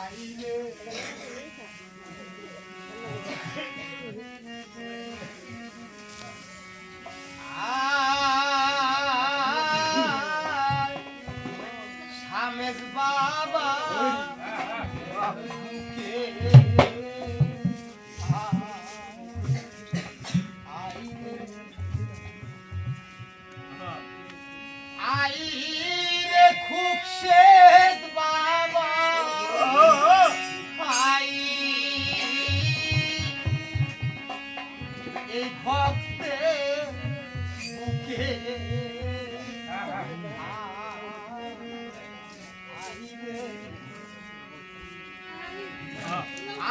I'm ভক্তে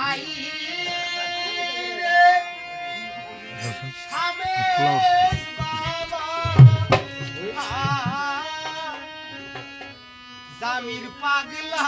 I রে জামির পাগলা।